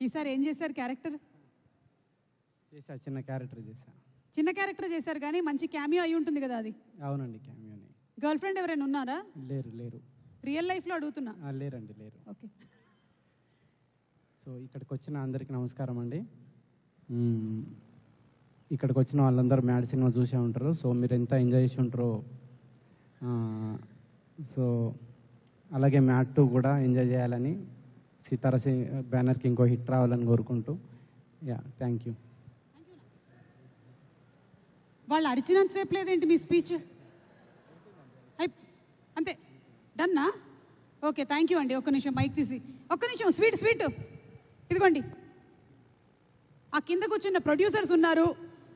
ఈసారి ఏం చేశారు క్యారెక్టర్? చేసా చిన్న క్యారెక్టర్ చేసా చిన్న క్యారెక్టర్ చేశారు కానీ మంచి క్యామియో అయి ఉంటుంది కదా అది. అవునండి క్యామియోని. గర్ల్ ఫ్రెండ్ ఎవరైనా ఉన్నారా? లేరు లేరు. రియల్ లైఫ్లో అడుగుతున్నా. ఆ, లేరండి లేరు. ఓకే. సో ఇక్కడికి వచ్చిన అందరికీ నమస్కారం అండి. మ్మ్. ఇక్కడికి వచ్చిన వాళ్ళందరూ మ్యాడ్ సినిమా చూసే ఉంటారు. సో మీరు ఎంత ఎంజాయ్ చేసి ఉంటారో ఆ, సో అలాగే మ్యాట్ టూ కూడా ఎంజాయ్ చేయాలని సీతారా సి బ్యానర్కి ఇంకో హిట్ రావాలని కోరుకుంటూ యా థ్యాంక్ యూ. వాళ్ళు అరిచినంత సేపు లేదేంటి మీ స్పీచ్? అంతే డన్నా? ఓకే థ్యాంక్ యూ అండి ఒక్క నిమిషం మైక్ తీసి. ఒక్క నిమిషం స్వీట్ స్వీట్. ఇదిగోండి. ఆ కింద కూర్చున్న ప్రొడ్యూసర్స్ ఉన్నారు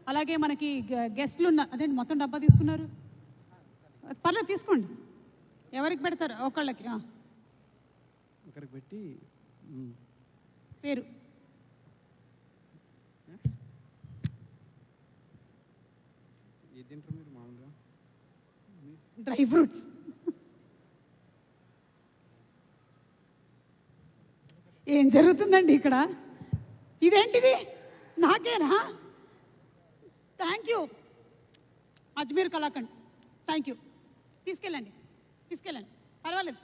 అలాగే మనకి గె- గెస్ట్లు ఉన్నారు అదేంటి మొత్తం డబ్బా తీసుకున్నారు? పర్లేదు తీసుకోండి. ఎవరికి పెడతారు? ఒకళ్ళకి ఒకరికి పెట్టి. పేరు. Dry fruits. ఏం జరుగుతుందండి ఇక్కడ? ఇదేంటిది? నాకేనా? Thank you Ajmer kalakand thank you తీసుకెళ్ళండి. తీసుకెళ్ళండి. పర్వాలేదు.